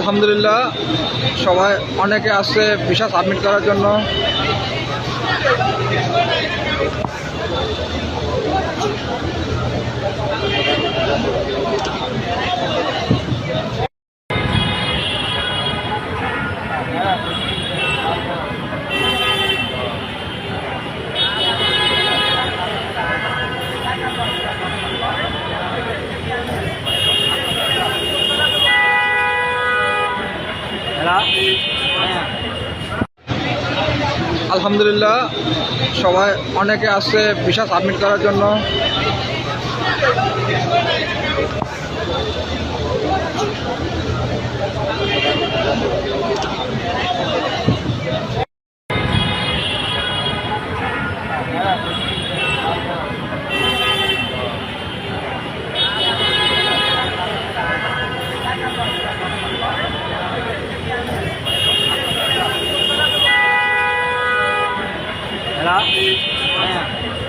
আলহামদুলিল্লাহ সবাই অনেকে আসছে ভিসা সাবমিট করার জন্য। আলহামদুলিল্লাহ সবাই অনেকে আসছে ভিসা সাবমিট করার জন্য। Yeah.